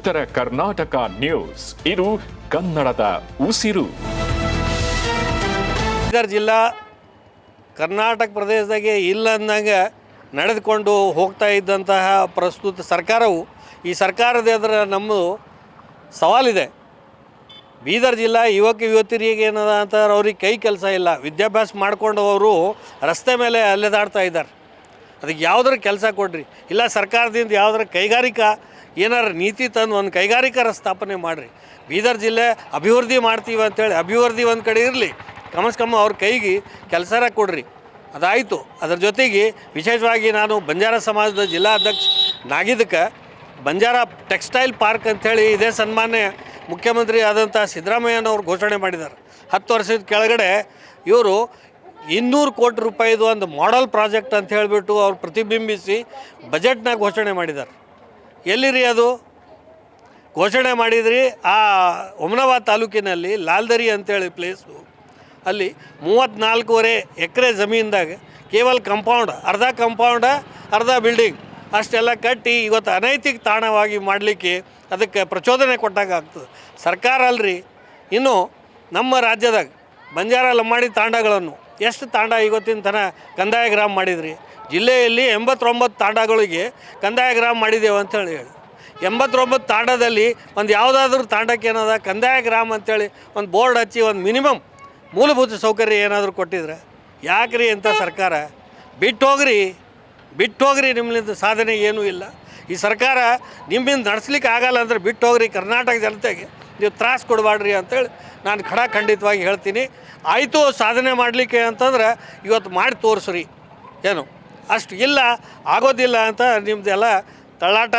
ಉತ್ತರ ಕರ್ನಾಟಕ ನ್ಯೂಸ್. ಇದು ಕನ್ನಡದ ಉಸಿರು. ಬೀದರ್ ಜಿಲ್ಲಾ ಕರ್ನಾಟಕ ಪ್ರದೇಶದಾಗೆ ಇಲ್ಲ ಅಂದಂಗೆ ನಡೆದುಕೊಂಡು ಹೋಗ್ತಾ ಇದ್ದಂತಹ ಪ್ರಸ್ತುತ ಸರ್ಕಾರವು ಈ ಸರ್ಕಾರದ ಎದುರು ನಮ್ಮದು ಸವಾಲಿದೆ. ಬೀದರ್ ಜಿಲ್ಲಾ ಯುವಕ ಯುವತಿಯರಿಗೆ ಏನದ ಅಂತ ಅವ್ರಿಗೆ ಕೈ ಕೆಲಸ ಇಲ್ಲ. ವಿದ್ಯಾಭ್ಯಾಸ ಮಾಡ್ಕೊಂಡು ಅವರು ರಸ್ತೆ ಮೇಲೆ ಅಲ್ಲೆದಾಡ್ತಾ ಇದ್ದಾರೆ. ಅದಕ್ಕೆ ಯಾವುದ್ರ ಕೆಲಸ ಕೊಡ್ರಿ. ಇಲ್ಲ ಸರ್ಕಾರದಿಂದ ಯಾವುದ್ರ ಕೈಗಾರಿಕಾ ಏನಾರ ನೀತಿ ತಂದು ಒಂದು ಕೈಗಾರಿಕರ ಸ್ಥಾಪನೆ ಮಾಡಿರಿ. ಬೀದರ್ ಜಿಲ್ಲೆ ಅಭಿವೃದ್ಧಿ ಮಾಡ್ತೀವಿ ಅಂತೇಳಿ ಅಭಿವೃದ್ಧಿ ಒಂದು ಕಡೆ ಇರಲಿ. ಕಮಸ್ ಕಮ್ಮ ಅವ್ರ ಕೈಗೆ ಕೆಲಸರ ಕೊಡ್ರಿ. ಅದಾಯಿತು. ಅದರ ಜೊತೆಗೆ ವಿಶೇಷವಾಗಿ ನಾನು ಬಂಜಾರ ಸಮಾಜದ ಜಿಲ್ಲಾ ಅಧ್ಯಕ್ಷ ನಾಗಿದ್ದಕ್ಕೆ ಬಂಜಾರ ಟೆಕ್ಸ್ಟೈಲ್ ಪಾರ್ಕ್ ಅಂಥೇಳಿ ಇದೇ ಸನ್ಮಾನ್ಯ ಮುಖ್ಯಮಂತ್ರಿ ಆದಂಥ ಸಿದ್ದರಾಮಯ್ಯನವರು ಘೋಷಣೆ ಮಾಡಿದ್ದಾರೆ ಹತ್ತು ವರ್ಷದ ಕೆಳಗಡೆ ಇವರು ಇನ್ನೂರು ಕೋಟಿ ರೂಪಾಯಿದು ಒಂದು ಮಾಡಲ್ ಪ್ರಾಜೆಕ್ಟ್ ಅಂತ ಹೇಳಿಬಿಟ್ಟು ಅವ್ರು ಪ್ರತಿಬಿಂಬಿಸಿ ಬಜೆಟ್ನಾಗ ಘೋಷಣೆ ಮಾಡಿದ್ದಾರೆ ಎಲ್ಲಿರಿ ಅದು? ಘೋಷಣೆ ಮಾಡಿದ್ರಿ ಆ ಒಮನಾಬಾದ್ ತಾಲೂಕಿನಲ್ಲಿ ಲಾಲ್ದರಿ ಅಂತೇಳಿ ಪ್ಲೇಸು ಅಲ್ಲಿ ಮೂವತ್ತ್ನಾಲ್ಕೂವರೆ ಎಕರೆ ಜಮೀನ್ದಾಗ ಕೇವಲ ಕಂಪೌಂಡ್ ಅರ್ಧ ಕಂಪೌಂಡ ಅರ್ಧ ಬಿಲ್ಡಿಂಗ್ ಅಷ್ಟೆಲ್ಲ ಕಟ್ಟಿ ಇವತ್ತು ಅನೈತಿಕ ತಾಣವಾಗಿ ಮಾಡಲಿಕ್ಕೆ ಅದಕ್ಕೆ ಪ್ರಚೋದನೆ ಕೊಟ್ಟಾಗ ಆಗ್ತದೆ. ಸರ್ಕಾರ ಅಲ್ರಿ, ಇನ್ನು ನಮ್ಮ ರಾಜ್ಯದಾಗ ಬಂಜಾರ ಲಮ್ಮಾಡಿ ತಾಂಡಗಳನ್ನು ಎಷ್ಟು ತಾಂಡ ಇವತ್ತಿನ ತನಕ ಕಂದಾಯ ಗ್ರಾಮ ಮಾಡಿದ್ರಿ? ಜಿಲ್ಲೆಯಲ್ಲಿ ಎಂಬತ್ತೊಂಬತ್ತು ತಾಂಡಗಳಿಗೆ ಕಂದಾಯ ಗ್ರಾಮ ಮಾಡಿದ್ದೇವೆ ಅಂತೇಳಿ ಹೇಳಿ ಎಂಬತ್ತೊಂಬತ್ತು ತಾಂಡದಲ್ಲಿ ಒಂದು ಯಾವುದಾದ್ರೂ ತಾಂಡಕ್ಕೆ ಏನದ ಕಂದಾಯ ಗ್ರಾಮ ಅಂತೇಳಿ ಒಂದು ಬೋರ್ಡ್ ಹಚ್ಚಿ ಒಂದು ಮಿನಿಮಮ್ ಮೂಲಭೂತ ಸೌಕರ್ಯ ಏನಾದರೂ ಕೊಟ್ಟಿದ್ರೆ ಯಾಕ್ರಿ ಅಂತ ಸರ್ಕಾರ? ಬಿಟ್ಟು ಹೋಗ್ರಿ ಬಿಟ್ಟು ಹೋಗ್ರಿ ನಿಮ್ಮಿಂದ ಸಾಧನೆ ಏನೂ ಇಲ್ಲ. ಈ ಸರ್ಕಾರ ನಿಮ್ಮಿಂದ ನಡೆಸ್ಲಿಕ್ಕೆ ಆಗಲ್ಲ ಅಂದರೆ ಬಿಟ್ಟು ಹೋಗ್ರಿ ಕರ್ನಾಟಕ ಜನತೆಗೆ. ನೀವು ತ್ರಾಸ ಕೊಡಬಾಡ್ರಿ ಅಂತೇಳಿ ನಾನು ಖಡಾ ಖಂಡಿತವಾಗಿ ಹೇಳ್ತೀನಿ. ಆಯಿತು, ಸಾಧನೆ ಮಾಡಲಿಕ್ಕೆ ಅಂತಂದ್ರೆ ಇವತ್ತು ಮಾಡಿ ತೋರಿಸ್ರಿ. ಏನು? ಅಷ್ಟು ಇಲ್ಲ ಆಗೋದಿಲ್ಲ ಅಂತ ನಿಮ್ಮದೆಲ್ಲ ತಳ್ಳಾಟ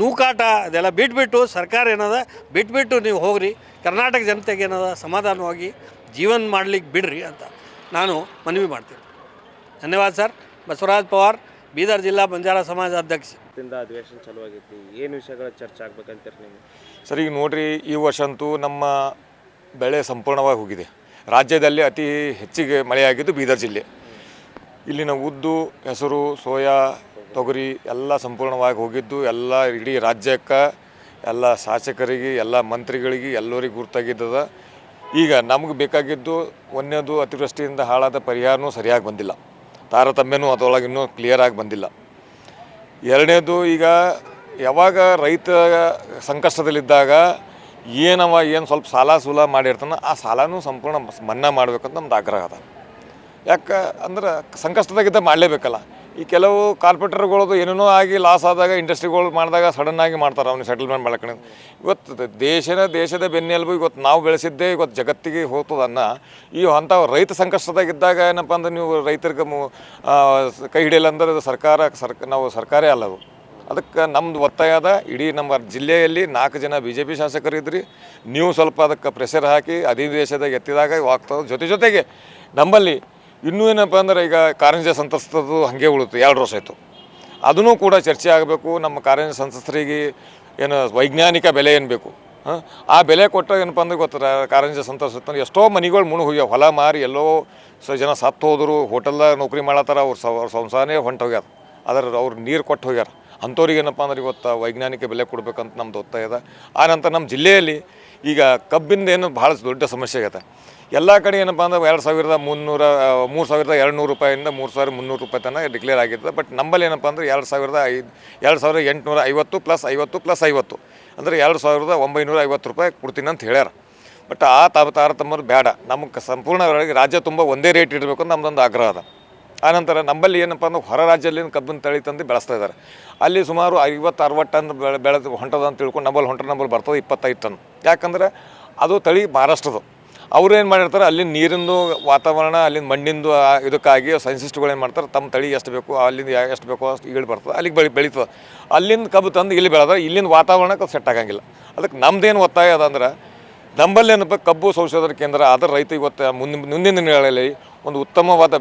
ನೂಕಾಟ ಅದೆಲ್ಲ ಬಿಟ್ಬಿಟ್ಟು ಸರ್ಕಾರ ಏನದ? ಬಿಟ್ಬಿಟ್ಟು ನೀವು ಹೋಗ್ರಿ ಕರ್ನಾಟಕ ಜನತೆಗೆ ಏನದ? ಸಮಾಧಾನವಾಗಿ ಜೀವನ ಮಾಡ್ಲಿಕ್ಕೆ ಬಿಡ್ರಿ ಅಂತ ನಾನು ಮನವಿ ಮಾಡ್ತೀನಿ. ಧನ್ಯವಾದ ಸರ್. ಬಸವರಾಜ್ ಪವಾರ್ ಬೀದರ್ ಜಿಲ್ಲಾ ಬಂಜಾರ ಸಮಾಜ ಅಧ್ಯಕ್ಷ. ಅಧಿವೇಶನ ಚಲೋ ಆಗೈತಿ ಏನು ವಿಷಯಗಳ ಚರ್ಚೆ ಆಗ್ಬೇಕಂತೀರಿ ನೀವು? ಸರ್ ಈಗ ನೋಡ್ರಿ ಈ ವರ್ಷ ಅಂತೂ ನಮ್ಮ ಬೆಳೆ ಸಂಪೂರ್ಣವಾಗಿ ಹೋಗಿದೆ. ರಾಜ್ಯದಲ್ಲಿ ಅತಿ ಹೆಚ್ಚಿಗೆ ಮಳೆಯಾಗಿದ್ದು ಬೀದರ್ ಜಿಲ್ಲೆ. ಇಲ್ಲಿನ ಉದ್ದು, ಹೆಸರು, ಸೋಯಾ, ತೊಗರಿ ಎಲ್ಲ ಸಂಪೂರ್ಣವಾಗಿ ಹೋಗಿದ್ದು, ಎಲ್ಲ ಇಡೀ ರಾಜ್ಯಕ್ಕೆ, ಎಲ್ಲ ಶಾಸಕರಿಗೆ, ಎಲ್ಲ ಮಂತ್ರಿಗಳಿಗೆ ಎಲ್ಲರಿಗೆ ಗುರ್ತಾಗಿದ್ದದ. ಈಗ ನಮಗೆ ಬೇಕಾಗಿದ್ದು ಒಂದನೇದು ಅತಿವೃಷ್ಟಿಯಿಂದ ಹಾಳಾದ ಪರಿಹಾರನೂ ಸರಿಯಾಗಿ ಬಂದಿಲ್ಲ. ತಾರತಮ್ಯನೂ ಅದರೊಳಗೆ ಇನ್ನೂ ಕ್ಲಿಯರಾಗಿ ಬಂದಿಲ್ಲ. ಎರಡನೇದು ಈಗ ಯಾವಾಗ ರೈತ ಸಂಕಷ್ಟದಲ್ಲಿದ್ದಾಗ ಏನವ, ಏನು ಸ್ವಲ್ಪ ಸಾಲ ಸೂಲ ಮಾಡಿರ್ತಾನೆ, ಆ ಸಾಲನೂ ಸಂಪೂರ್ಣ ಮನ್ನಾ ಮಾಡ್ಬೇಕಂತ ನಮ್ದು ಆಗ್ರಹ ಅದ. ಯಾಕೆ ಅಂದ್ರೆ ಸಂಕಷ್ಟದಾಗಿದ್ದ ಮಾಡಲೇಬೇಕಲ್ಲ. ಈ ಕೆಲವು ಕಾರ್ಪೊರೇಟರ್ಗಳದು ಏನೇನೋ ಆಗಿ ಲಾಸ್ ಆದಾಗ ಇಂಡಸ್ಟ್ರಿಗಳು ಮಾಡಿದಾಗ ಸಡನ್ ಆಗಿ ಮಾಡ್ತಾರೆ ಅವ್ನಿಗೆ ಸೆಟಲ್ಮೆಂಟ್ ಮಾಡ್ಕೊಂಡು ಇವತ್ತು ದೇಶನ ದೇಶದ ಬೆನ್ನೆಲುಬು ಇವತ್ತು ನಾವು ಬೆಳೆಸಿದ್ದೇ ಇವತ್ತು ಜಗತ್ತಿಗೆ ಹೋಗ್ತದನ್ನ ಈ ಅಂತ ರೈತ ಸಂಕಷ್ಟದಾಗಿದ್ದಾಗ ಏನಪ್ಪ ಅಂದ್ರೆ ನೀವು ರೈತರಿಗೆ ಕೈ ಹಿಡಿಯಲ್ಲ ಅಂದ್ರೆ ಅದು ಸರ್ಕಾರ, ಸರ್ಕ, ನಾವು ಸರ್ಕಾರೇ ಅಲ್ಲ ಅದು. ಅದಕ್ಕೆ ನಮ್ದು ಒತ್ತಾಯದ ಇಡೀ ನಮ್ಮ ಜಿಲ್ಲೆಯಲ್ಲಿ ನಾಲ್ಕು ಜನ ಬಿ ಜೆ ಪಿ ಶಾಸಕರು ಇದ್ರಿ, ನೀವು ಸ್ವಲ್ಪ ಅದಕ್ಕೆ ಪ್ರೆಷರ್ ಹಾಕಿ ಅಧಿವೇಶದಾಗ ಎತ್ತಿದಾಗ ಆಗ್ತದೆ ಜೊತೆ ಜೊತೆಗೆ ನಮ್ಮಲ್ಲಿ ಇನ್ನೂ ಏನಪ್ಪ ಅಂದ್ರೆ ಈಗ ಕಾರಂಜ ಸಂತ್ರಸ್ತದ್ದು ಹಾಗೆ ಉಳಿತು ಎರಡು ವರ್ಷ ಆಯಿತು. ಅದನ್ನು ಕೂಡ ಚರ್ಚೆ ಆಗಬೇಕು, ನಮ್ಮ ಕಾರಂಜ ಸಂತ್ರಸ್ತರಿಗೆ ಏನು ವೈಜ್ಞಾನಿಕ ಬೆಲೆ ಏನು ಬೇಕು, ಹಾಂ? ಆ ಬೆಲೆ ಕೊಟ್ಟಾಗ ಏನಪ್ಪ ಅಂದ್ರೆ ಗೊತ್ತರ ಕಾರಂಜ ಸಂತ್ರಸ್ತ ಎಷ್ಟೋ ಮನೆಗಳು ಮುಣು ಹೋಗ್ಯಾವ ಹೊಲ ಮಾರಿ ಎಲ್ಲೋ ಸೊ ಜನ ಸತ್ತು ಹೋದರು, ಹೋಟೆಲ್ದಾಗ ನೌಕರಿ ಮಾಡತ್ತಾರ, ಅವ್ರು ಸ, ಅವ್ರ ಸಂಸಾರನೇ ಹೊಂಟು ಹೋಗ್ಯಾರ ಅದರ ಅವ್ರು ನೀರು ಕೊಟ್ಟು ಹೋಗ್ಯಾರ. ಅಂಥವ್ರಿಗೆ ಏನಪ್ಪ ಅಂದ್ರೆ ಇವತ್ತು ವೈಜ್ಞಾನಿಕ ಬೆಲೆ ಕೊಡ್ಬೇಕಂತ ನಮ್ದು ಒತ್ತಾಯ ಇದೆ ಆ ನಂತರ ನಮ್ಮ ಜಿಲ್ಲೆಯಲ್ಲಿ ಈಗ ಕಬ್ಬಿಂದ ಏನು ಭಾಳ ದೊಡ್ಡ ಸಮಸ್ಯೆ ಆಗತ್ತೆ. ಎಲ್ಲ ಕಡೆ ಏನಪ್ಪ ಅಂದ್ರೆ ಎರಡು ಸಾವಿರದ ಮುನ್ನೂರ ಮೂರು ಸಾವಿರದ ಎರಡು ನೂರು ರೂಪಾಯಿಂದ ಮೂರು ಸಾವಿರ ಮುನ್ನೂರು ರೂಪಾಯಿ ತನಕ ಡಿಕ್ಲೇರ್ ಆಗಿರ್ತದೆ. ಬಟ್ ನಮ್ಮಲ್ಲಿ ಏನಪ್ಪ ಅಂದ್ರೆ ಎರಡು ಸಾವಿರದ ಐದು, ಎರಡು ಸಾವಿರದ ಎಂಟುನೂರ ಐವತ್ತು ಪ್ಲಸ್ ಐವತ್ತು ಪ್ಲಸ್ ಐವತ್ತು. ಅಂದರೆ ಎರಡು ಸಾವಿರದ ಒಂಬೈನೂರ ಐವತ್ತು ರೂಪಾಯಿ ಕೊಡ್ತೀನಿ ಅಂತ ಹೇಳ್ಯಾರ. ಬಟ್ ಆ ತಾಪ ತಾರತಮ್ಯರು ಬೇಡ ನಮಗೆ ಸಂಪೂರ್ಣ ರಾಜ್ಯ ತುಂಬ ಒಂದೇ ರೇಟ್ ಇಡಬೇಕು ಅಂತ ನಮ್ಮದೊಂದು ಆಗ್ರಹ ಅದ. ಆನಂತರ ನಮ್ಮಲ್ಲಿ ಏನಪ್ಪ ಅಂದ್ರೆ ಹೊರ ರಾಜ್ಯದಲ್ಲಿ ಕಬ್ಬಿನ ತಳಿ ತಂದು ಬೆಳೆಸ್ತಾ ಇದ್ದಾರೆ. ಅಲ್ಲಿ ಸುಮಾರು ಐವತ್ತು ಅರವತ್ತು ಟನ್ ಬೆಳೆ ಬೆಳೆದು ಹೊಂಟದ ಅಂತ ತಿಳ್ಕೊಂಡು ನಂಬಲ್ಲಿ ಹೊಂಟ ನಂಬಲ್ಲಿ ಬರ್ತದೆ ಇಪ್ಪತ್ತೈದು ಟನ್. ಯಾಕಂದ್ರೆ ಅದು ತಳಿ ಮಹಾರಾಷ್ಟ್ರದು ಅವ್ರು ಏನು ಮಾಡಿರ್ತಾರೆ, ಅಲ್ಲಿನ ನೀರಿಂದು ವಾತಾವರಣ, ಅಲ್ಲಿನ ಮಣ್ಣಿಂದು ಇದಕ್ಕಾಗಿ ಸೈನ್ಸಿಸ್ಟ್ಗಳು ಏನು ಮಾಡ್ತಾರೆ, ತಮ್ಮ ತಳಿ ಎಷ್ಟು ಬೇಕು, ಅಲ್ಲಿಂದ ಎಷ್ಟು ಬೇಕೋ ಅಷ್ಟು ಈಳು ಬರ್ತದೆ, ಅಲ್ಲಿಗೆ ಬೆಳಿ, ಬೆಳೀತದೆ. ಅಲ್ಲಿಂದ ಕಬ್ಬು ತಂದು ಇಲ್ಲಿ ಬೆಳೆದ್ರೆ ಇಲ್ಲಿನ ವಾತಾವರಣಕ್ಕೆ ಸೆಟ್ ಆಗಂಗಿಲ್ಲ. ಅದಕ್ಕೆ ನಮ್ದೇನು ಒತ್ತಾಯ ಅದ ಅಂದ್ರೆ ಏನಪ್ಪ, ಕಬ್ಬು ಸಂಶೋಧನಾ ಕೇಂದ್ರ, ಅದರ ರೈತ ಇವತ್ತು ಮುಂದಿನ ಮುಂದಿನ ದಿನಗಳಲ್ಲಿ ಒಂದು ಉತ್ತಮವಾದ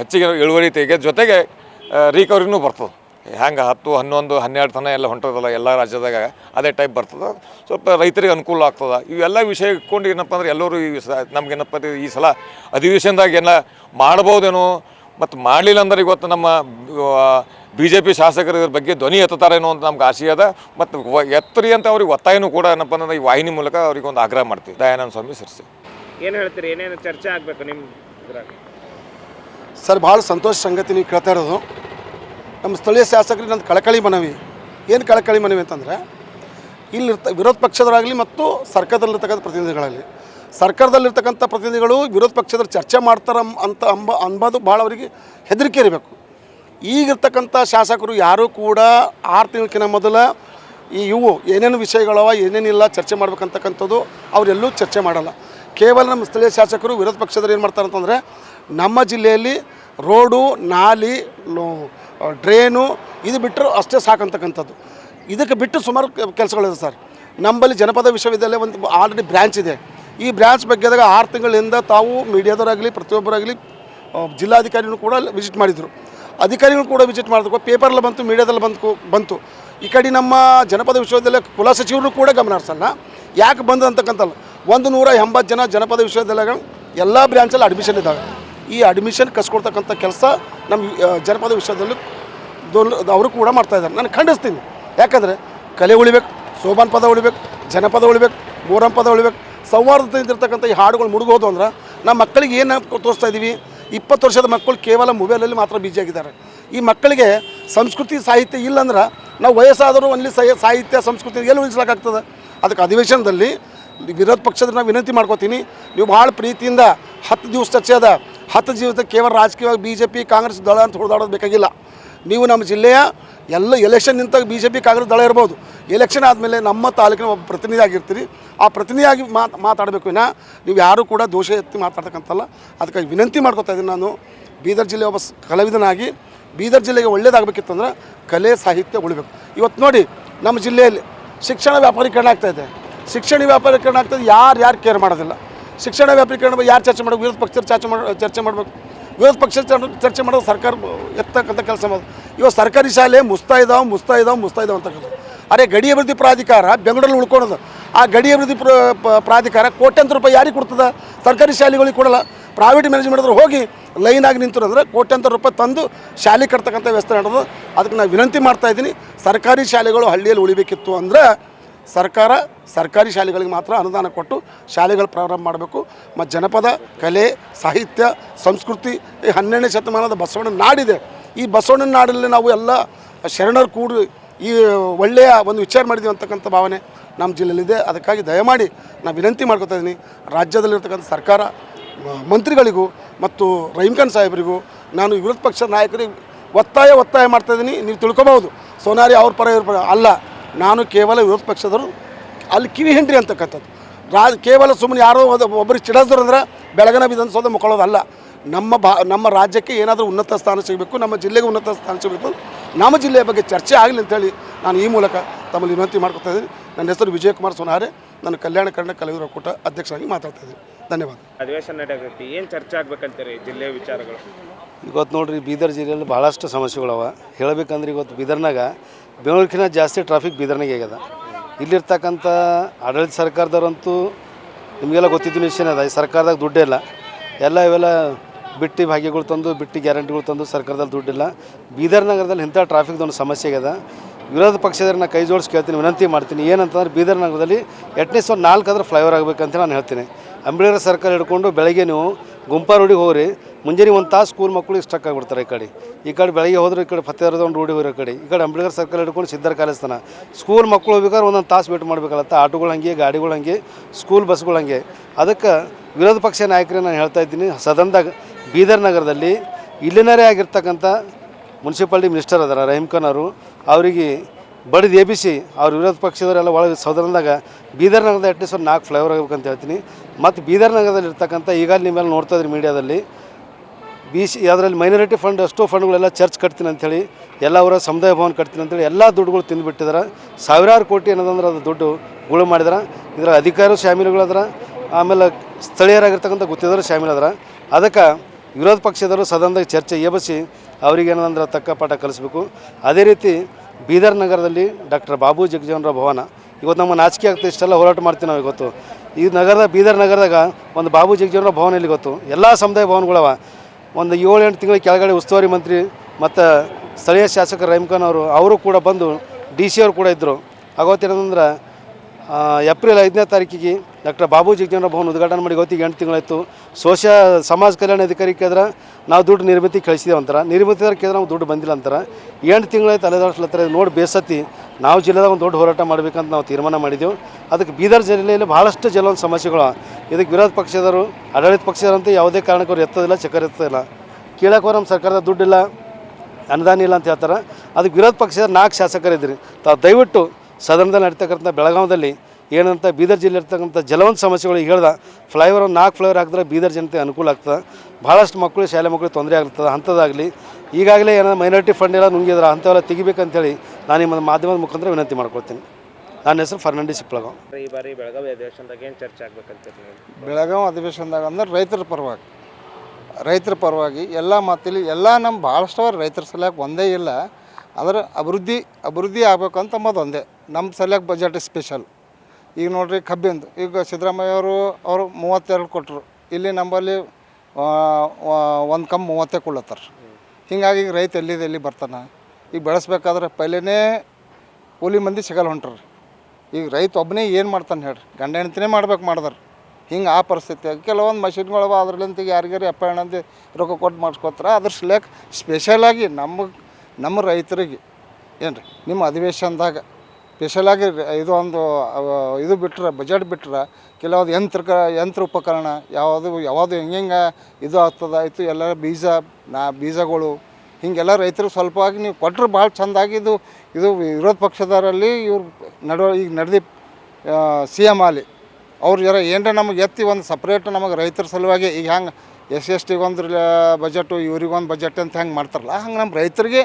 ಹೆಚ್ಚಿಗೆ ಇಳುವರಿ ತೆಗೆ ಜೊತೆಗೆ ರಿಕವರಿನೂ ಬರ್ತದೆ. ಹೆಂಗೆ ಹತ್ತು ಹನ್ನೊಂದು ಹನ್ನೆರಡು ತನ ಎಲ್ಲ ಹೊಂಟದಲ್ಲ ಎಲ್ಲ ರಾಜ್ಯದಾಗ ಅದೇ ಟೈಪ್ ಬರ್ತದೆ. ಸ್ವಲ್ಪ ರೈತರಿಗೆ ಅನುಕೂಲ ಆಗ್ತದೆ. ಇವೆಲ್ಲ ವಿಷಯ ಇಟ್ಕೊಂಡು ಏನಪ್ಪ ಅಂದ್ರೆ ಎಲ್ಲರೂ ಈ ಸ ನಮ್ಗೇನಪ್ಪ ಅಂದ್ರೆ ಈ ಸಲ ಅಧಿವೇಶನದಾಗ ಎಲ್ಲ ಮಾಡ್ಬೋದೇನೋ ಮತ್ತು ಮಾಡಲಿಲ್ಲ ಅಂದ್ರೆ ಇವತ್ತು ನಮ್ಮ ಬಿ ಜೆ ಪಿ ಶಾಸಕರ ಇದ್ರ ಬಗ್ಗೆ ಧ್ವನಿ ಎತ್ತಾರೇನೋ ಅಂತ ನಮ್ಗೆ ಆಸೆ ಅದ. ಮತ್ತು ವ- ಎತ್ತರಿ ಅಂತ ಅವ್ರಿಗೆ ಒತ್ತಾಯನೂ ಕೂಡ ಏನಪ್ಪ ಅಂದ್ರೆ ಈ ವಾಹಿನಿ ಮೂಲಕ ಅವ್ರಿಗೆ ಒಂದು ಆಗ್ರಹ ಮಾಡ್ತೀವಿ. ದಯಾನಂದ ಸ್ವಾಮಿ ಸರ್ಸಿ. ಏನು ಹೇಳ್ತೀರಿ? ಏನೇನು ಚರ್ಚೆ ಆಗಬೇಕು ನಿಮ್ಮ ಸರ್ ಭಾಳ ಸಂತೋಷ ಸಂಗತಿ ನೀವು ಕೇಳ್ತಾ ಇರೋದು. ನಮ್ಮ ಸ್ಥಳೀಯ ಶಾಸಕರಿಗೆ ನಂದು ಕಳಕಳಿ ಮನವಿ. ಏನು ಕಳಕಳಿ ಮನವಿ ಅಂತಂದರೆ, ಇಲ್ಲಿರ್ತ, ವಿರೋಧ ಪಕ್ಷದವರಾಗಲಿ ಮತ್ತು ಸರ್ಕಾರದಲ್ಲಿರ್ತಕ್ಕಂಥ ಪ್ರತಿನಿಧಿಗಳಾಗಲಿ ಸರ್ಕಾರದಲ್ಲಿರ್ತಕ್ಕಂಥ ಪ್ರತಿನಿಧಿಗಳು ವಿರೋಧ ಪಕ್ಷದ ಚರ್ಚೆ ಮಾಡ್ತಾರ ಅಂತ ಅಂಬ, ಅಂಬೋದು ಭಾಳ ಅವರಿಗೆ ಹೆದರಿಕೆ ಇರಬೇಕು. ಈಗಿರ್ತಕ್ಕಂಥ ಶಾಸಕರು ಯಾರೂ ಕೂಡ ಆರು ತಿಂಗಳಕ್ಕಿಂತ ಮೊದಲ ಈ ಇವು ಏನೇನು ವಿಷಯಗಳವ, ಏನೇನಿಲ್ಲ ಚರ್ಚೆ ಮಾಡ್ಬೇಕಂತಕ್ಕಂಥದ್ದು ಅವರೆಲ್ಲೂ ಚರ್ಚೆ ಮಾಡಲ್ಲ. ಕೇವಲ ನಮ್ಮ ಸ್ಥಳೀಯ ಶಾಸಕರು ವಿರೋಧ ಪಕ್ಷದವ್ರು ಏನು ಮಾಡ್ತಾರೆ ಅಂತಂದರೆ ನಮ್ಮ ಜಿಲ್ಲೆಯಲ್ಲಿ ರೋಡು, ನಾಲಿ ಡ್ರೇನು ಇದು ಬಿಟ್ಟರು ಅಷ್ಟೇ ಸಾಕಂತಕ್ಕಂಥದ್ದು. ಇದಕ್ಕೆ ಬಿಟ್ಟು ಸುಮಾರು ಕೆಲಸಗಳಿದೆ ಸರ್. ನಮ್ಮಲ್ಲಿ ಜನಪದ ವಿಶ್ವವಿದ್ಯಾಲಯ ಒಂದು ಆಲ್ರೆಡಿ ಬ್ರ್ಯಾಂಚ್ ಇದೆ. ಈ ಬ್ರ್ಯಾಂಚ್ ಬಗ್ಗೆದಾಗ ಆರು ತಿಂಗಳಿಂದ ತಾವು ಮೀಡಿಯಾದವರಾಗಲಿ, ಪ್ರತಿಯೊಬ್ಬರಾಗಲಿ ಜಿಲ್ಲಾಧಿಕಾರಿಗಳು ಕೂಡ ವಿಸಿಟ್ ಮಾಡಿದರು. ಅಧಿಕಾರಿಗಳು ಕೂಡ ವಿಸಿಟ್ ಮಾಡಿದ್ರು. ಪೇಪರಲ್ಲಿ ಬಂತು, ಮೀಡಿಯಾದಲ್ಲಿ ಬಂತು ಬಂತು. ಈ ಕಡೆ ನಮ್ಮ ಜನಪದ ವಿಶ್ವವಿದ್ಯಾಲಯ ಕುಲಸಚಿವರು ಕೂಡ ಗಮನ ಹರಿಸಲ್ಲ. ಯಾಕೆ ಬಂದು ಅಂತಕ್ಕಂಥಲ್ಲ ಒಂದು ನೂರ ಎಂಬತ್ತು ಜನ ಜನಪದ ವಿಶ್ವವಿದ್ಯಾಲಯಗಳು ಎಲ್ಲ ಬ್ರ್ಯಾಂಚಲ್ಲಿ ಅಡ್ಮಿಷನ್ ಇದ್ದಾವೆ. ಈ ಅಡ್ಮಿಷನ್ ಕಸ್ಕೊಡ್ತಕ್ಕಂಥ ಕೆಲಸ ನಮ್ಮ ಜನಪದ ವಿಷಯದಲ್ಲಿ ದೊಲ್- ಅವರು ಕೂಡ ಮಾಡ್ತಾ ಇದ್ದಾರೆ. ನಾನು ಖಂಡಿಸ್ತೀನಿ. ಯಾಕಂದರೆ ಕಲೆ ಉಳಿಬೇಕು, ಸೋಬಾನ್ ಪದ ಉಳಿಬೇಕು, ಜನಪದ ಉಳಿಬೇಕು, ಮೂರಂ ಪದ ಉಳಿಬೇಕು ಸೌಹಾರ್ದದಿಂದ ಇರ್ತಕ್ಕಂಥ ಈ ಹಾಡುಗಳು ಮುಳುಗೋದು ಅಂದ್ರೆ ನಮ್ಮ ಮಕ್ಕಳಿಗೆ ಏನು ತೋರಿಸ್ತಾ ಇದ್ದೀವಿ ಇಪ್ಪತ್ತು ವರ್ಷದ ಮಕ್ಕಳು ಕೇವಲ ಮೊಬೈಲಲ್ಲಿ ಮಾತ್ರ ಆಗಿದ್ದಾರೆ. ಈ ಮಕ್ಕಳಿಗೆ ಸಂಸ್ಕೃತಿ ಸಾಹಿತ್ಯ ಇಲ್ಲಂದ್ರೆ ನಾವು ವಯಸ್ಸಾದರೂ ಅಲ್ಲಿ ಸಾಹಿತ್ಯ, ಸಂಸ್ಕೃತಿ ಎಲ್ಲಿ ಉಳಿಸ್ಲಿಕ್ಕಾಗ್ತದೆ ಅದಕ್ಕೆ ಅಧಿವೇಶನದಲ್ಲಿ ವಿರೋಧ ಪಕ್ಷದ ನಾವು ವಿನಂತಿ ಮಾಡ್ಕೋತೀನಿ. ನೀವು ಭಾಳ ಪ್ರೀತಿಯಿಂದ ಹತ್ತು ದಿವಸ ಚರ್ಚೆ ಹತ್ತು ಜೀವಿತ ಕೇವಲ ರಾಜಕೀಯವಾಗಿ ಬಿ ಜೆ ಪಿ ಕಾಂಗ್ರೆಸ್ ದಳ ಅಂತ ಹೊಡೆದಾಡೋದು ಬೇಕಾಗಿಲ್ಲ. ನೀವು ನಮ್ಮ ಜಿಲ್ಲೆಯ ಎಲ್ಲ ಎಲೆಕ್ಷನ್ ನಿಂತಾಗ ಬಿ ಜೆ ಪಿ ಕಾಂಗ್ರೆಸ್ ದಳ ಇರ್ಬೋದು. ಎಲೆಕ್ಷನ್ ಆದಮೇಲೆ ನಮ್ಮ ತಾಲೂಕಿನ ಒಬ್ಬ ಪ್ರತಿನಿಧಿ ಆಗಿರ್ತೀರಿ. ಆ ಪ್ರತಿನಿಧಿಯಾಗಿ ಮಾತು, ಮಾತಾಡಬೇಕು ವಿನ ನೀವು ಯಾರೂ ಕೂಡ ದೋಷ ಎತ್ತಿ ಮಾತಾಡ್ತಕ್ಕಂಥಲ್ಲ. ಅದಕ್ಕಾಗಿ ವಿನಂತಿ ಮಾಡ್ಕೊತಾ ಇದ್ದೀನಿ ನಾನು. ಬೀದರ್ ಜಿಲ್ಲೆ ಒಬ್ಬ ಕಲಾವಿದನಾಗಿ ಬೀದರ್ ಜಿಲ್ಲೆಗೆ ಒಳ್ಳೇದಾಗಬೇಕಿತ್ತಂದ್ರೆ ಕಲೆ, ಸಾಹಿತ್ಯ ಉಳಿಬೇಕು. ಇವತ್ತು ನೋಡಿ ನಮ್ಮ ಜಿಲ್ಲೆಯಲ್ಲಿ ಶಿಕ್ಷಣ ವ್ಯಾಪಾರೀಕರಣ ಇದೆ. ಶಿಕ್ಷಣ ವ್ಯಾಪಾರೀಕರಣ ಆಗ್ತದೆ ಯಾರು ಯಾರು ಕೇರ್ ಮಾಡೋದಿಲ್ಲ. ಶಿಕ್ಷಣ ವ್ಯಾಪೀಕರಣ ಯಾರು ಚರ್ಚೆ ಮಾಡಬೇಕು? ವಿರೋಧ ಪಕ್ಷದ ಚರ್ಚೆ ಮಾಡ ಚರ್ಚೆ ಮಾಡಬೇಕು. ವಿರೋಧ ಪಕ್ಷ ಚರ್ಚೆ ಮಾಡೋದು ಸರ್ಕಾರ ಎತ್ತಕ್ಕಂಥ ಕೆಲಸ ಮಾಡೋದು. ಇವಾಗ ಸರ್ಕಾರಿ ಶಾಲೆ ಮುಸ್ತಾ ಇದಾವೆ ಮುಸ್ತಾ ಇದಾವೆ ಮುಸ್ತಾ ಇದಾವೆ ಅಂತಕ್ಕಂಥ ಅರೆ ಗಡಿ ಅಭಿವೃದ್ಧಿ ಪ್ರಾಧಿಕಾರ ಬೆಂಗಳೂರಲ್ಲಿ ಉಳ್ಕೊಳೋದು. ಆ ಗಡಿ ಅಭಿವೃದ್ಧಿ ಪ್ರ ಪ್ರಾಧಿಕಾರ ಕೋಟ್ಯಂತರ ರೂಪಾಯಿ ಯಾರಿಗೆ ಕೊಡ್ತದೆ? ಸರ್ಕಾರಿ ಶಾಲೆಗಳಿಗೆ ಕೊಡಲ್ಲ. ಪ್ರೈವೇಟ್ ಮ್ಯಾನೇಜ್ಮೆಂಟ್ ಅವ್ರು ಹೋಗಿ ಲೈನಾಗಿ ನಿಂತರು ಅಂದ್ರೆ ಕೋಟ್ಯಂತರ ರೂಪಾಯಿ ತಂದು ಶಾಲೆ ಕಟ್ತಕ್ಕಂಥ ವ್ಯವಸ್ಥೆ ನಡೆದು ಅದಕ್ಕೆ ನಾನು ವಿನಂತಿ ಮಾಡ್ತಾ ಇದ್ದೀನಿ. ಸರ್ಕಾರಿ ಶಾಲೆಗಳು ಹಳ್ಳಿಯಲ್ಲಿ ಉಳಿಬೇಕಿತ್ತು ಅಂದರೆ ಸರ್ಕಾರ ಸರ್ಕಾರಿ ಶಾಲೆಗಳಿಗೆ ಮಾತ್ರ ಅನುದಾನ ಕೊಟ್ಟು ಶಾಲೆಗಳು ಪ್ರಾರಂಭ ಮಾಡಬೇಕು. ಮತ್ತು ಜನಪದ, ಕಲೆ, ಸಾಹಿತ್ಯ, ಸಂಸ್ಕೃತಿ ಈ ಹನ್ನೆರಡನೇ ಶತಮಾನದ ಬಸವಣ್ಣ ನಾಡಿದೆ. ಈ ಬಸವಣ್ಣನ ನಾಡಲ್ಲಿ ನಾವು ಎಲ್ಲ ಶರಣರು ಕೂಡಿ ಈ ಒಳ್ಳೆಯ ಒಂದು ವಿಚಾರ ಮಾಡಿದ್ದೀವಿ ಅಂತಕ್ಕಂಥ ಭಾವನೆ ನಮ್ಮ ಜಿಲ್ಲೆಯಲ್ಲಿದೆ. ಅದಕ್ಕಾಗಿ ದಯಮಾಡಿ ನಾನು ವಿನಂತಿ ಮಾಡ್ಕೊತಾ ಇದ್ದೀನಿ. ರಾಜ್ಯದಲ್ಲಿರ್ತಕ್ಕಂಥ ಸರ್ಕಾರ ಮಂತ್ರಿಗಳಿಗೂ ಮತ್ತು ರಹೀಮ್ ಖಾನ್ ಸಾಹೇಬರಿಗೂ ನಾನು ವಿರೋಧ ಪಕ್ಷದ ನಾಯಕರಿಗೆ ಒತ್ತಾಯ ಒತ್ತಾಯ ಮಾಡ್ತಾ ಇದ್ದೀನಿ. ನೀವು ತಿಳ್ಕೊಬೋದು ಸೋನಾರಿ ಅವ್ರ ಪರ ಇವ್ರ ಪರ ಅಲ್ಲ. ನಾನು ಕೇವಲ ವಿರೋಧ ಪಕ್ಷದವರು ಅಲ್ಲಿ ಕಿವಿ ಹೆಂಡ್ರಿ ಅಂತಕ್ಕಂಥದ್ದು. ರಾ ಕೇವಲ ಸುಮ್ಮನೆ ಯಾರೋ ಅದು ಒಬ್ಬರಿಗೆ ಚಿಡಸ್ದ್ರು ಅಂದ್ರೆ ಬೆಳಗನ ವಿಧಾನಸೌಧ ಮುಕ್ಕೊಳ್ಳೋದಲ್ಲ ನಮ್ಮ ಬಾ ನಮ್ಮ ರಾಜ್ಯಕ್ಕೆ ಏನಾದರೂ ಉನ್ನತ ಸ್ಥಾನ ಸಿಗಬೇಕು ನಮ್ಮ ಜಿಲ್ಲೆಗೆ ಉನ್ನತ ಸ್ಥಾನ ಸಿಗಬೇಕು ನಮ್ಮ ಜಿಲ್ಲೆಯ ಬಗ್ಗೆ ಚರ್ಚೆ ಆಗಲಿ ಅಂತೇಳಿ ನಾನು ಈ ಮೂಲಕ ತಮ್ಮಲ್ಲಿ ವಿನಂತಿ ಮಾಡ್ಕೊತಾ ಇದ್ದೀನಿ. ನನ್ನ ಹೆಸರು ವಿಜಯಕುಮಾರ್ ಸೋನಾರೆ ನಾನು ಕಲ್ಯಾಣ ಕರ್ನಾಟಕ ಕಲಾವಿದರ ಒಕ್ಕೂಟ ಅಧ್ಯಕ್ಷರಾಗಿ ಮಾತಾಡ್ತಾ ಇದ್ದೀನಿ. ಧನ್ಯವಾದ. ಅಧಿವೇಶನ ನಡೆಯತೈತಿ ಏನು ಚರ್ಚೆ ಆಗ್ಬೇಕಂತೀರಿ ಜಿಲ್ಲೆಯ ವಿಚಾರಗಳು? ಇವತ್ತು ನೋಡ್ರಿ ಬೀದರ್ ಜಿಲ್ಲೆಯಲ್ಲಿ ಭಾಳಷ್ಟು ಸಮಸ್ಯೆಗಳವ. ಹೇಳಬೇಕಂದ್ರೆ ಇವತ್ತು ಬೀದರ್ನಾಗ ಬೆಂಗಳೂರಿಗಿಂತ ಜಾಸ್ತಿ ಟ್ರಾಫಿಕ್ ಬೀದರ್ನಾಗೆ ಆಗ್ಯದ. ಇಲ್ಲಿರ್ತಕ್ಕಂಥ ಆಡಳಿತ ಸರ್ಕಾರದವ್ರಂತೂ ನಿಮಗೆಲ್ಲ ಗೊತ್ತಿದ್ದ ವಿಷಯ ಅದ. ಈ ಸರ್ಕಾರದಾಗ ದುಡ್ಡಿಲ್ಲ. ಎಲ್ಲ ಇವೆಲ್ಲ ಬಿಟ್ಟು ಭಾಗ್ಯಗಳು ತಂದು, ಬಿಟ್ಟು ಗ್ಯಾರಂಟಿಗಳು ತಂದು ಸರ್ಕಾರದಲ್ಲಿ ದುಡ್ಡಿಲ್ಲ. ಬೀದರ್ ನಗರದಲ್ಲಿ ಇಂಥ ಟ್ರಾಫಿಕ್ದೊಂದು ಸಮಸ್ಯೆ ಆಗ್ಯದ. ವಿರೋಧ ಪಕ್ಷದವ್ರನ್ನ ಕೈ ಜೋಡಿಸಿ ಕೇಳ್ತೀನಿ, ವಿನಂತಿ ಮಾಡ್ತೀನಿ. ಏನಂತಂದ್ರೆ ಬೀದರ್ ನಗರದಲ್ಲಿ ಎಟ್ಲೀಸ್ಟ್ ಒಂದು ನಾಲ್ಕಾದ್ರೂ ಫ್ಲೈಓವರ್ ಆಗಬೇಕಂತ ನಾನು ಹೇಳ್ತೀನಿ. ಅಂಬೇಡ್ಕರ್ ಸರ್ಕಲ್ ಹಿಡ್ಕೊಂಡು ಬೆಳಗ್ಗೆ ನೀವು ಗುಂಪಾ ರೋಡಿಗೆ ಹೋಗ್ರಿ. ಮುಂಜಾನೆ ಒಂದು ತಾಸು ಸ್ಕೂಲ್ ಮಕ್ಕಳಿಗೆ ಸ್ಟಕ್ ಆಗಿಬಿಡ್ತಾರೆ ಈ ಕಡೆ. ಈ ಕಡೆ ಬೆಳಗ್ಗೆ ಹೋದ್ರೆ ಈ ಕಡೆ ಫತ್ತೇರದ ಒಂದು ರೋಡಿಗೆ ಹೋಗಿರೋ ಕಡೆ. ಈ ಕಡೆ ಅಂಬೇಡ್ಕರ್ ಸರ್ಕಲ್ ಹಿಡ್ಕೊಂಡು ಸಿದ್ಧಾರ್ ಕಾಲೇಜ್ ತನ ಸ್ಕೂಲ್ ಮಕ್ಕಳು ಹೋಗ್ಬೇಕಾದ್ರೆ ಒಂದೊಂದು ತಾಸು ವೇಟ್ ಮಾಡಬೇಕಲ್ಲತ್ತ ಆಟೋಗಳು ಹಂಗೆ, ಗಾಡಿಗಳು ಹಂಗೆ ಸ್ಕೂಲ್ ಬಸ್ಗಳು ಹಂಗೆ. ಅದಕ್ಕೆ ವಿರೋಧ ಪಕ್ಷ ನಾಯಕರೇ ನಾನು ಹೇಳ್ತಾ ಇದ್ದೀನಿ. ಸದನದಾಗ ಬೀದರ್ ನಗರದಲ್ಲಿ ಇಲ್ಲಿನರೇ ಆಗಿರ್ತಕ್ಕಂಥ ಮುನ್ಸಿಪಾಲ್ಟಿ ಮಿನಿಸ್ಟರ್ ಅದಾರ ರಹೀಮ್ ಖಾನ್ ಅವರು. ಅವರಿಗೆ ಬಡಿದು ಎಬಿಸಿ ಅವ್ರ ವಿರೋಧ ಪಕ್ಷದವರೆಲ್ಲ ಒಳಗೆ ಸದನದಾಗ ಬೀದರ್ ನಗರದ ಅಟ್ಲೀಸ್ಟ್ ಒಂದು ನಾಲ್ಕು ಫ್ಲೈವರ್ ಆಗಬೇಕಂತ ಹೇಳ್ತೀನಿ. ಮತ್ತು ಬೀದರ್ ನಗರದಲ್ಲಿ ಇರ್ತಕ್ಕಂಥ ಈಗ ನಿಮ್ಮೆಲ್ಲ ನೋಡ್ತಾ ಇದ್ರಿ ಮೀಡಿಯಾದಲ್ಲಿ. ಬಿ ಸಿ ಅದರಲ್ಲಿ ಮೈನಾರಿಟಿ ಫಂಡ್ ಅಷ್ಟು ಫಂಡ್ಗಳೆಲ್ಲ ಚರ್ಚ್ ಕಟ್ತೀನಿ ಅಂಥೇಳಿ, ಎಲ್ಲ ಅವರ ಸಮುದಾಯ ಭವನ ಕಟ್ತೀನಿ ಅಂತೇಳಿ ಎಲ್ಲ ದುಡ್ಡುಗಳು ತಿಂದುಬಿಟ್ಟಿದ್ದಾರೆ ಸಾವಿರಾರು ಕೋಟಿ ಏನದಂದ್ರೆ ಅದು ದುಡ್ಡು ಗುಳು ಮಾಡಿದ್ರೆ. ಇದರ ಅಧಿಕಾರಿಗಳು ಶಾಮೀಲುಗಳದ್ರ, ಆಮೇಲೆ ಸ್ಥಳೀಯರಾಗಿರ್ತಕ್ಕಂಥ ಗುತ್ತಿದವರು ಶಾಮೀಲಾದ್ರೆ. ಅದಕ್ಕೆ ವಿರೋಧ ಪಕ್ಷದವರು ಸದನದಾಗ ಚರ್ಚೆ ಎಬ್ಬಿಸಿ ಅವ್ರಿಗೆ ಏನಂದ್ರೆ ತಕ್ಕ ಪಾಠ ಕಲಿಸ್ಬೇಕು. ಅದೇ ರೀತಿ ಬೀದರ್ ನಗರದಲ್ಲಿ ಡಾಕ್ಟರ್ ಬಾಬು ಜಗಜೀವನರಾವ್ ಭವನ, ಇವತ್ತು ನಮ್ಮ ನಾಚಿಕೆ ಆಗ್ತದೆ ಇಷ್ಟೆಲ್ಲ ಹೋರಾಟ ಮಾಡ್ತೀವಿ ನಾವು ಇವತ್ತು. ಈ ನಗರದ, ಬೀದರ್ ನಗರದಾಗ ಒಂದು ಬಾಬು ಜಗಜೀವನ ಭವನ ಇಲ್ಲಿ ಗೊತ್ತು. ಎಲ್ಲ ಸಮುದಾಯ ಭವನಗಳವ. ಒಂದು ಏಳು ಎಂಟು ತಿಂಗಳ ಕೆಳಗಡೆ ಉಸ್ತುವಾರಿ ಮಂತ್ರಿ ಮತ್ತು ಸ್ಥಳೀಯ ಶಾಸಕ ರಹೀಮ್ ಅವರು ಅವರು ಕೂಡ ಬಂದು ಡಿ ಸಿ ಅವರು ಕೂಡ ಇದ್ದರು ಆಗೋತ್ತೇನಂದ್ರೆ ಏಪ್ರಿಲ್ ಐದನೇ ತಾರೀಕಿಗೆ ಡಾಕ್ಟರ್ ಬಾಬು ಜಗಜೀವನ ಭವನ ಉದ್ಘಾಟನೆ ಮಾಡಿ ಇವತ್ತಿಗೆ ಎಂಟು ತಿಂಗಳಾಯಿತು. ಸೋಷ ಸಮಾಜ ಕಲ್ಯಾಣ ಅಧಿಕಾರಿ ಕೇಂದ್ರ, ನಾವು ದುಡ್ಡು ನಿರ್ಮಿತಿ ಕಳಿಸಿದೆ ಅಂತಾರೆ. ನಿರ್ಮಿತಿ ಕೇಳಿದ್ರೆ ನಾವು ದುಡ್ಡು ಬಂದಿಲ್ಲ ಅಂತಾರೆ. ಎಂಟು ತಿಂಗಳಾಯ್ತು ಅಲೆದಾಡ್ಸ್ಲತ್ತರ ನೋಡಿ ಬೇಸತ್ತಿ, ನಾವು ಜಿಲ್ಲೆದಾಗ ಒಂದು ದೊಡ್ಡ ಹೋರಾಟ ಮಾಡಬೇಕಂತ ನಾವು ತೀರ್ಮಾನ ಮಾಡಿದೆವು. ಅದಕ್ಕೆ ಬೀದರ್ ಜಿಲ್ಲೆಯಲ್ಲಿ ಭಾಳಷ್ಟು ಜಲವೊಂದು ಸಮಸ್ಯೆಗಳು. ಇದಕ್ಕೆ ವಿರೋಧ ಪಕ್ಷದವರು, ಆಡಳಿತ ಪಕ್ಷದವರಂತೂ ಯಾವುದೇ ಕಾರಣಕ್ಕೂ ಅವ್ರು ಎತ್ತೋದಿಲ್ಲ, ಚಕ್ಕರ್ ಎತ್ತೋದಿಲ್ಲ. ಕೇಳಕ್ಕೆ ನಮ್ಮ ಸರ್ಕಾರದ ದುಡ್ಡಿಲ್ಲ, ಅನುದಾನ ಇಲ್ಲ ಅಂತ ಹೇಳ್ತಾರೆ. ಅದಕ್ಕೆ ವಿರೋಧ ಪಕ್ಷದ ನಾಲ್ಕು ಶಾಸಕರಿದ್ರಿ ತಾವು ದಯವಿಟ್ಟು ಸದನದಲ್ಲಿ ನಡೀತಕ್ಕಂಥ ಬೆಳಗಾವದಲ್ಲಿ ಏನಂತ ಬೀದರ್ ಜಿಲ್ಲೆ ಇರ್ತಕ್ಕಂಥ ಜಲವಂತ ಸಮಸ್ಯೆಗಳು ಈಗ ಹೇಳ್ದ ಫ್ಲೈಓವರ್ ಒಂದು ನಾಲ್ಕು ಫ್ಲೈಓವರ್ ಹಾಕಿದ್ರೆ ಬೀದರ್ ಜನತೆ ಅನುಕೂಲ ಆಗ್ತದೆ. ಭಾಳಷ್ಟು ಮಕ್ಕಳು ಶಾಲೆ ಮಕ್ಕಳಿಗೆ ತೊಂದರೆ ಆಗ್ತದೆ ಅಂಥದ್ದಾಗಲಿ. ಈಗಾಗಲೇ ಏನೋ ಮೈನಾರಿಟಿ ಫಂಡ್ ಎಲ್ಲ ನುಂಗಿದ್ರೆ ಅಂಥವೆಲ್ಲ ತೆಗಿಬೇಕಂತೇಳಿ ನಾನು ನಿಮ್ಮ ಮಾಧ್ಯಮದ ಮುಖಾಂತರ ವಿನಂತಿ ಮಾಡ್ಕೊಳ್ತೀನಿ. ನನ್ನ ಹೆಸರು ಫರ್ನಾಂಡಿಸ್ ಬೆಳಗಾವ್ ಈ ಬಾರಿ ಬೆಳಗಾವಿ ಅಧಿವೇಶನದಾಗ ಏನು ಚರ್ಚೆ ಆಗ್ಬೇಕಂತೀರಿ ಹೇಳಿ ಬೆಳಗಾವಿ ಅಧಿವೇಶನದಾಗ ಅಂದ್ರೆ ರೈತರ ಪರವಾಗಿ. ರೈತರ ಪರವಾಗಿ ಎಲ್ಲ ಮಾತಿಲಿ ಎಲ್ಲ ನಮ್ಮ ಭಾಳಷ್ಟು ರೈತರ ಸಲ್ಯಾಕ ಒಂದೇ ಇಲ್ಲ. ಅಂದ್ರೆ ಅಭಿವೃದ್ಧಿ ಅಭಿವೃದ್ಧಿ ಆಗ್ಬೇಕಂತ ಅಂಬೋದು ಒಂದೇ. ನಮ್ಮ ಸಲಕ್ಕೆ ಬಜೆಟ್ ಸ್ಪೆಷಲ್ ಈಗ ನೋಡ್ರಿ ಕಬ್ಬಿಂದು. ಈಗ ಸಿದ್ದರಾಮಯ್ಯ ಅವರು ಅವರು ಮೂವತ್ತೆರಡು ಕೊಟ್ಟರು ಇಲ್ಲಿ ನಂಬಲ್ಲಿ ಒಂದು ಕಮ್ಮಿ ಮೂವತ್ತೇ ಕೊಡ್ಲತ್ತಾರ. ಹಿಂಗಾಗಿ ಈಗ ರೈತ ಎಲ್ಲಿದೆ, ಎಲ್ಲಿ ಬರ್ತಾನೆ? ಈಗ ಬೆಳೆಸ್ಬೇಕಾದ್ರೆ ಪೈಲೇನೇ ಕೂಲಿ ಮಂದಿ ಸಿಗಲ್ಲ ಹೊಂಟ್ರಿ. ಈಗ ರೈತ ಒಬ್ಬನೇ ಏನು ಮಾಡ್ತಾನೆ ಹೇಳ್ರಿ? ಗಂಡ ಹೆಂಡ್ತಿನೇ ಮಾಡ್ಬೇಕು ಮಾಡಿದಾರೆ ಹಿಂಗೆ ಆ ಪರಿಸ್ಥಿತಿ. ಕೆಲವೊಂದು ಮಷಿನ್ಗಳು ಅದ್ರಲ್ಲಿಂತ ಯಾರಿಗಾರು ಎಪ್ಪ ಅಂತ ರೊಕ್ಕ ಕೊಟ್ಟು ಮಾಡಿಸ್ಕೊತಾರ ಅದ್ರ ಸ್ಲೇಕ್ ಸ್ಪೆಷಲಾಗಿ ನಮ್ಮ ನಮ್ಮ ರೈತರಿಗೆ ಏನು ರೀ ನಿಮ್ಮ ಅಧಿವೇಶನದಾಗ ಸ್ಪೆಷಲಾಗಿ ಇದು ಒಂದು ಇದು ಬಿಟ್ರೆ, ಬಜೆಟ್ ಬಿಟ್ರೆ ಕೆಲವೊಂದು ಯಂತ್ರ ಯಂತ್ರ ಉಪಕರಣ, ಯಾವುದು ಯಾವುದು ಹೆಂಗೆ ಇದು ಆಗ್ತದೆ, ಆಯಿತು, ಎಲ್ಲ ಬೀಜ, ನಾ, ಬೀಜಗಳು, ಹಿಂಗೆಲ್ಲ ರೈತರು ಸ್ವಲ್ಪವಾಗಿ ನೀವು ಕೊಟ್ಟರೆ ಭಾಳ ಚೆಂದಾಗಿ ಇದು ಇದು ವಿರೋಧ ಪಕ್ಷದವರಲ್ಲಿ ಇವ್ರು ನಡುವ ಈಗ ನಡೆದಿ ಸಿ ಎಂ ಆಲಿ ಅವ್ರು ಜರ ಏನರ ನಮಗೆ ಎತ್ತಿ ಒಂದು ಸಪ್ರೇಟ್ ನಮಗೆ ರೈತರ ಸಲುವಾಗಿ ಈಗ ಹೆಂಗೆ ಎಸ್ ಎಸ್ ಟಿಗೊಂದು ಬಜೆಟು, ಇವ್ರಿಗೊಂದು ಬಜೆಟ್ ಅಂತ ಹೆಂಗೆ ಮಾಡ್ತಾರಲ್ಲ, ಹಂಗೆ ನಮ್ಮ ರೈತರಿಗೆ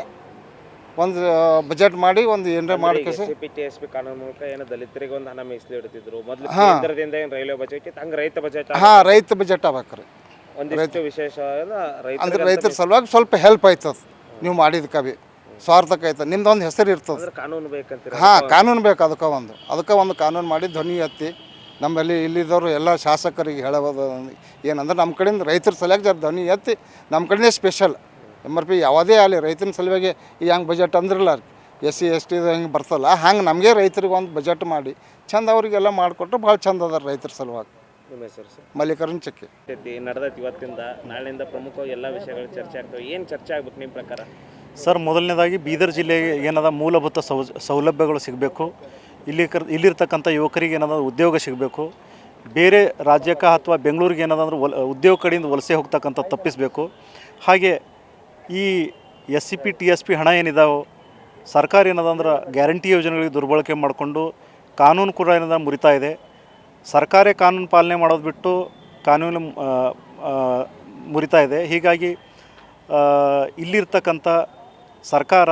ಒಂದು ಬಜೆಟ್ ಮಾಡಿ ಒಂದು ಏನರ ಮಾಡಿ C P T S P ಕಾನೂನು ಮೂಲಕ ಏನು ದಲಿತರಿಗೆ ಒಂದು ಹಣ ಮೀಸಲು ಇಡ್ತಿದ್ರು. ಮೊದಲು ಹಾ. ಕೇಂದ್ರದಿಂದ ಏನು ರೈಲ್ವೆ ಬಜೆಟ್ ಇತ್ತು? ಹಂಗೆ ರೈತ ಬಜೆಟ್ ಹಾಂ ರೈತ ಬಜೆಟ್ ಆಗ್ಬೇಕ್ರಿ ಒಂದಿಷ್ಟು ವಿಶೇಷ ಅಂದ್ರೆ ರೈತರ ರೈತರ ಸಲುವಾಗಿ ಸ್ವಲ್ಪ ಹೆಲ್ಪ್ ಆಯ್ತದ ನೀವು ಮಾಡಿದ ಕವಿ. ಸ್ವಾರ್ಥಕ್ಕೆ ಆಯ್ತದ ನಿಮ್ದು ಒಂದು ಹೆಸರು ಇರ್ತದೆ. ಕಾನೂನು ಬೇಕಂತೀರ? ಹಾ ಕಾನೂನು ಬೇಕು ಅದಕ್ಕೆ ಒಂದು. ಅದಕ್ಕೆ ಒಂದು ಕಾನೂನು ಮಾಡಿ ಧ್ವನಿ ಎತ್ತಿ ನಮ್ಮಲ್ಲಿ ಇಲ್ಲಿದ್ದವರು ಎಲ್ಲ ಶಾಸಕರಿಗೆ ಹೇಳಬಹುದು ಏನಂದ್ರೆ ನಮ್ಮ ಕಡೆಯಿಂದ ರೈತರ ಸಲುವಾಗಿ ಜರ ಧ್ವನಿ ಎತ್ತಿ ನಮ್ಮ ಕಡೆನೇ ಸ್ಪೆಷಲ್ ಎಂ ಆರ್ ಪಿ ಯಾವುದೇ ಆಗಲಿ ರೈತನ ಸಲುವಾಗಿ ಈ ಹಂಗೆ ಬಜೆಟ್ ಅಂದ್ರಲ್ಲ ಎಸ್ ಸಿ ಎಸ್ ಟಿದು ಹೆಂಗೆ ಬರ್ತಲ್ಲ. ಹಂಗೆ ನಮಗೆ ರೈತರಿಗೆ ಒಂದು ಬಜೆಟ್ ಮಾಡಿ ಚಂದ ಅವರಿಗೆಲ್ಲ ಮಾಡಿಕೊಟ್ರೆ ಭಾಳ ಚಂದ ಅದ ರೈತರ ಸಲುವಾಗಿ. ನಿಮ್ಮ ಹೆಸರು ಸರ್? ಮಲ್ಲಿಕಾರ್ಜುನ್ ಚಕ್ಕೆ. ನಡೆದೈತಿ ಇವತ್ತಿಂದ ನಾಳೆಯಿಂದ ಪ್ರಮುಖವಾಗಿ ಎಲ್ಲ ವಿಷಯಗಳು ಚರ್ಚೆ ಆಗ್ತವೆ. ಏನು ಚರ್ಚೆ ಆಗ್ಬೇಕು ನಿಮ್ಮ ಪ್ರಕಾರ? ಸರ್ ಮೊದಲನೇದಾಗಿ ಬೀದರ್ ಜಿಲ್ಲೆಗೆ ಏನದ ಮೂಲಭೂತ ಸೌ ಸೌಲಭ್ಯಗಳು ಸಿಗಬೇಕು. ಇಲ್ಲಿ ಕರ್ ಇಲ್ಲಿರ್ತಕ್ಕಂಥ ಯುವಕರಿಗೆ ಏನದ ಉದ್ಯೋಗ ಸಿಗಬೇಕು. ಬೇರೆ ರಾಜ್ಯಕ್ಕೆ ಅಥವಾ ಬೆಂಗಳೂರಿಗೆ ಏನದಂದ್ರೆ ಒಲ ಉದ್ಯೋಗ ಕಡೆಯಿಂದ ವಲಸೆ ಹೋಗ್ತಕ್ಕಂಥ ತಪ್ಪಿಸಬೇಕು. ಹಾಗೆ ಈ S C P T S P ಹಣ ಏನಿದಾವೋ, ಸರ್ಕಾರ ಏನದಂದ್ರೆ ಗ್ಯಾರಂಟಿ ಯೋಜನೆಗಳಿಗೆ ದುರ್ಬಳಕೆ ಮಾಡಿಕೊಂಡು ಕಾನೂನು ಕೂಡ ಏನದ ಮುರಿತಾ ಇದೆ. ಸರ್ಕಾರೇ ಕಾನೂನು ಪಾಲನೆ ಮಾಡೋದು ಬಿಟ್ಟು ಕಾನೂನು ಮುರಿತಾ ಇದೆ. ಹೀಗಾಗಿ ಇಲ್ಲಿರ್ತಕ್ಕಂಥ ಸರ್ಕಾರ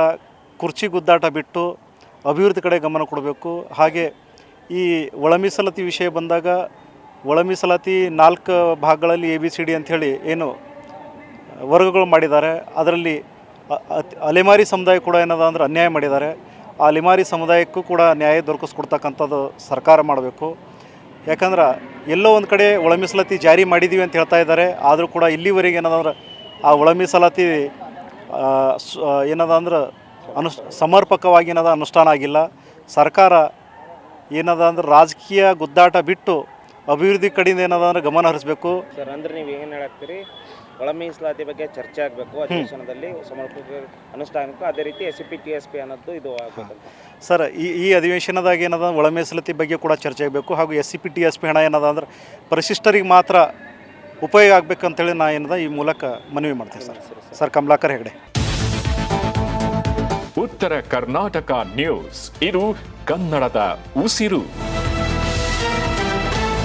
ಕುರ್ಚಿ ಗುದ್ದಾಟ ಬಿಟ್ಟು ಅಭಿವೃದ್ಧಿ ಕಡೆ ಗಮನ ಕೊಡಬೇಕು. ಹಾಗೆ ಈ ಒಳ ಮೀಸಲಾತಿ ವಿಷಯ ಬಂದಾಗ ಒಳ ಮೀಸಲಾತಿ ನಾಲ್ಕು ಭಾಗಗಳಲ್ಲಿ ಎ ಬಿ ಸಿ ಡಿ ಅಂಥೇಳಿ ಏನು ವರ್ಗಗಳು ಮಾಡಿದ್ದಾರೆ. ಅದರಲ್ಲಿ ಅಲೆಮಾರಿ ಸಮುದಾಯ ಕೂಡ ಏನದ ಅಂದ್ರೆ ಅನ್ಯಾಯ ಮಾಡಿದ್ದಾರೆ. ಆ ಅಲೆಮಾರಿ ಸಮುದಾಯಕ್ಕೂ ಕೂಡ ನ್ಯಾಯ ದೊರಕಿಸ್ಕೊಡ್ತಕ್ಕಂಥದ್ದು ಸರ್ಕಾರ ಮಾಡಬೇಕು. ಯಾಕಂದ್ರೆ ಎಲ್ಲೋ ಒಂದು ಕಡೆ ಒಳ ಮೀಸಲಾತಿ ಜಾರಿ ಮಾಡಿದ್ದೀವಿ ಅಂತ ಹೇಳ್ತಾ ಇದ್ದಾರೆ. ಆದರೂ ಕೂಡ ಇಲ್ಲಿವರೆಗೆ ಏನದಂದ್ರೆ ಆ ಒಳ ಮೀಸಲಾತಿ ಆ, ಸ್- ಏನದ ಅಂದ್ರೆ ಅನುಷ್ ಸಮರ್ಪಕವಾಗಿ ಏನದ ಅನುಷ್ಠಾನ ಆಗಿಲ್ಲ. ಸರ್ಕಾರ ಏನದ ಅಂದ್ರೆ ರಾಜಕೀಯ ಗುದ್ದಾಟ ಬಿಟ್ಟು ಅಭಿವೃದ್ಧಿ ಕಡೆಯಿಂದ ಏನದ ಅಂದ್ರೆ ಗಮನ ಹರಿಸಬೇಕು. ಸರ್ ಅಂದ್ರೆ ನೀವು ಏನು ಹೇಳಾಕ್ತೀರಿ ಒಳ ಮೀಸಲಾತಿ ಬಗ್ಗೆ ಚರ್ಚೆ ಆಗಬೇಕು ಅಧಿವೇಶನದಲ್ಲಿ ಸಮರ್ಪಕ ಅನುಷ್ಠಾನಕ್ಕೂ ಅದೇ ರೀತಿ S C P T S P ಅನ್ನೋದು ಇದು ಸರ್ ಈ ಈ ಅಧಿವೇಶನದಾಗ ಏನದ ಒಳ ಮೀಸಲಾತಿ ಬಗ್ಗೆ ಕೂಡ ಚರ್ಚೆ ಆಗಬೇಕು. ಹಾಗೂ S C P T S P ಹಣ ಏನದ ಅಂದ್ರೆ ಪರಿಶಿಷ್ಟರಿಗೆ ಮಾತ್ರ ಉಪಯೋಗ ಆಗ್ಬೇಕಂತೇಳಿ ನಾ ಏನದ ಈ ಮೂಲಕ ಮನವಿ ಮಾಡ್ತೀನಿ ಸರ್. ಸರ್ ಕಮಲಾಕರ್ ಹೆಗಡೆ. ಉತ್ತರ ಕರ್ನಾಟಕ ನ್ಯೂಸ್ ಇದು ಕನ್ನಡದ ಉಸಿರು.